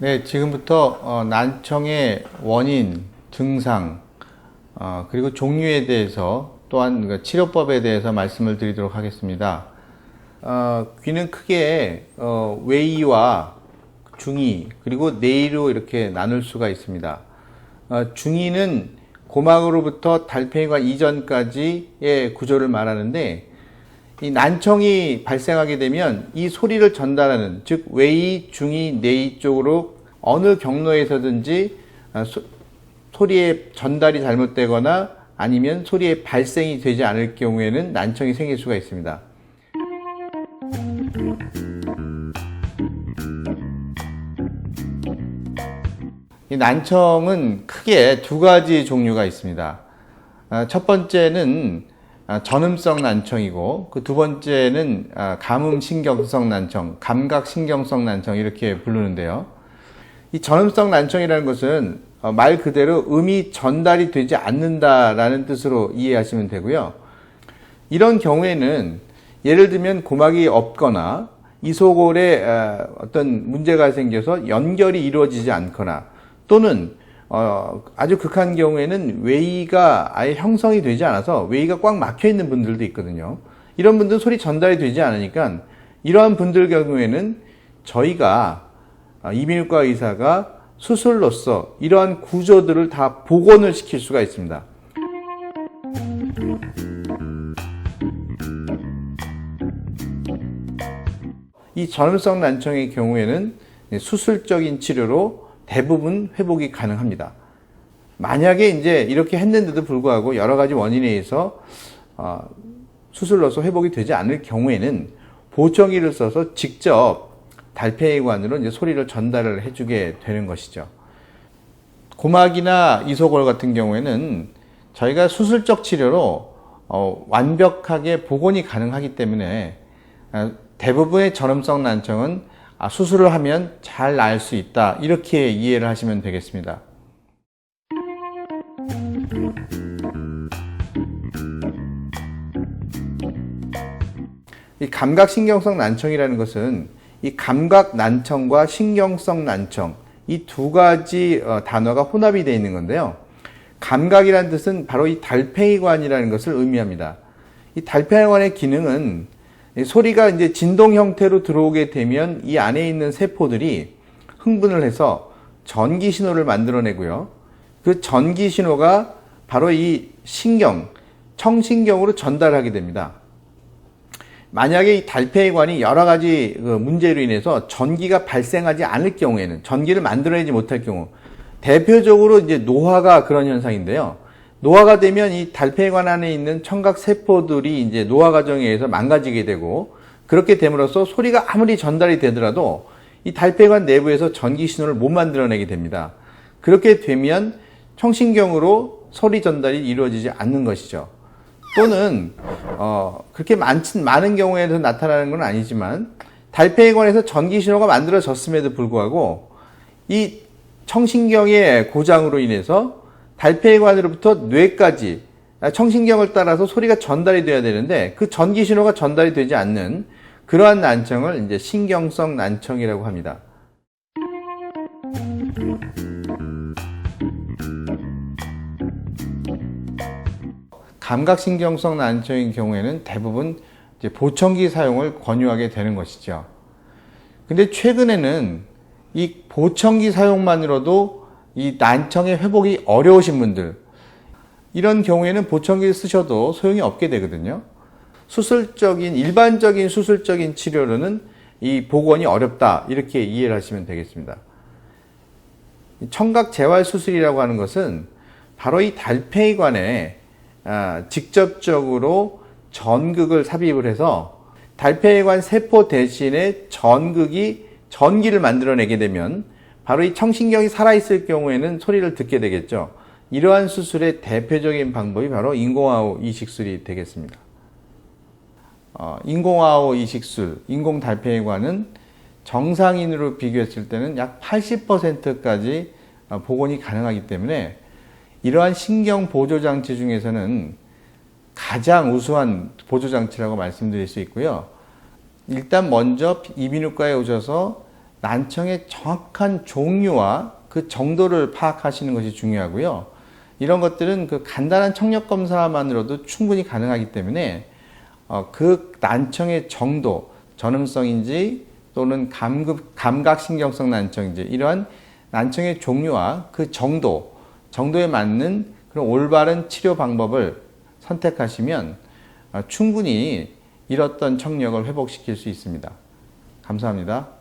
네, 지금부터 어, 난청의 원인, 증상, 어, 그리고 종류에 대해서 또한 그 치료법에 대해서 말씀을 드리도록 하겠습니다. 어, 귀는 크게 어, 외이와 중이 그리고 내이로 이렇게 나눌 수가 있습니다. 어, 중이는 고막으로부터 달팽이관 이전까지의 구조를 말하는데 이 난청이 발생하게 되면 이 소리를 전달하는 즉 외이, 중이, 내이 쪽으로 어느 경로에서든지 아, 소, 소리의 전달이 잘못되거나 아니면 소리의 발생이 되지 않을 경우에는 난청이 생길 수가 있습니다. 난청은 크게 두 가지 종류가 있습니다. 아, 첫 번째는 아, 전음성 난청이고 그 두 번째는 아, 감음 신경성 난청, 감각 신경성 난청 이렇게 부르는데요. 이 전음성 난청이라는 것은 어, 말 그대로 음이 전달이 되지 않는다라는 뜻으로 이해하시면 되고요. 이런 경우에는 예를 들면 고막이 없거나 이소골에 어, 어떤 문제가 생겨서 연결이 이루어지지 않거나 또는 어, 아주 극한 경우에는 외이가 아예 형성이 되지 않아서 외이가 꽉 막혀 있는 분들도 있거든요. 이런 분들은 소리 전달이 되지 않으니까 이러한 분들 경우에는 저희가 아, 이비인후과 의사가 수술로서 이러한 구조들을 다 복원을 시킬 수가 있습니다. 이 전음성 난청의 경우에는 수술적인 치료로 대부분 회복이 가능합니다. 만약에 이제 이렇게 했는데도 불구하고 여러 가지 원인에 의해서 어, 수술로서 회복이 되지 않을 경우에는 보청기를 써서 직접 달팽이관으로 이제 소리를 전달을 해주게 되는 것이죠. 고막이나 이소골 같은 경우에는 저희가 수술적 치료로 어, 완벽하게 복원이 가능하기 때문에 어, 대부분의 전음성 난청은 아, 수술을 하면 잘 나을 수 있다 이렇게 이해를 하시면 되겠습니다. 이 감각신경성 난청이라는 것은 이 감각 난청과 신경성 난청 이 두 가지 어, 단어가 혼합이 되어 있는 건데요. 감각이라는 뜻은 바로 이 달팽이관이라는 것을 의미합니다. 이 달팽이관의 기능은 이 소리가 이제 진동 형태로 들어오게 되면 이 안에 있는 세포들이 흥분을 해서 전기 신호를 만들어내고요. 그 전기 신호가 바로 이 신경, 청신경으로 전달하게 됩니다. 만약에 이 달팽이관이 여러 가지 그 문제로 인해서 전기가 발생하지 않을 경우에는 전기를 만들어내지 못할 경우 대표적으로 이제 노화가 그런 현상인데요. 노화가 되면 이 달팽이관 안에 있는 청각 세포들이 이제 노화 과정에 의해서 망가지게 되고 그렇게 됨으로써 소리가 아무리 전달이 되더라도 이 달팽이관 내부에서 전기 신호를 못 만들어내게 됩니다. 그렇게 되면 청신경으로 소리 전달이 이루어지지 않는 것이죠. 또는 어, 그렇게 많진 많은 경우에도 나타나는 건 아니지만 달팽이관에서 전기 신호가 만들어졌음에도 불구하고 이 청신경의 고장으로 인해서 달팽이관으로부터 뇌까지 청신경을 따라서 소리가 전달이 돼야 되는데 그 전기 신호가 전달이 되지 않는 그러한 난청을 이제 신경성 난청이라고 합니다. 감각신경성 난청인 경우에는 대부분 보청기 사용을 권유하게 되는 것이죠. 근데 최근에는 이 보청기 사용만으로도 이 난청의 회복이 어려우신 분들, 이런 경우에는 보청기를 쓰셔도 소용이 없게 되거든요. 수술적인, 일반적인 수술적인 치료로는 이 복원이 어렵다. 이렇게 이해를 하시면 되겠습니다. 청각 재활 수술이라고 하는 것은 바로 이 달팽이관에 아, 직접적으로 전극을 삽입을 해서 달팽이관 세포 대신에 전극이 전기를 만들어내게 되면 바로 이 청신경이 살아있을 경우에는 소리를 듣게 되겠죠. 이러한 수술의 대표적인 방법이 바로 인공아호 이식술이 되겠습니다. 어, 인공아호 이식술, 인공 달팽이관은 정상인으로 비교했을 때는 약 80%까지 어, 복원이 가능하기 때문에 이러한 신경 보조 장치 중에서는 가장 우수한 보조 장치라고 말씀드릴 수 있고요. 일단 먼저 이비인후과에 오셔서 난청의 정확한 종류와 그 정도를 파악하시는 것이 중요하고요. 이런 것들은 그 간단한 청력 검사만으로도 충분히 가능하기 때문에 어, 그 난청의 정도, 전음성인지 또는 감급, 감각신경성 난청인지 이러한 난청의 종류와 그 정도, 정도에 맞는 그런 올바른 치료 방법을 선택하시면 어, 충분히 잃었던 청력을 회복시킬 수 있습니다. 감사합니다.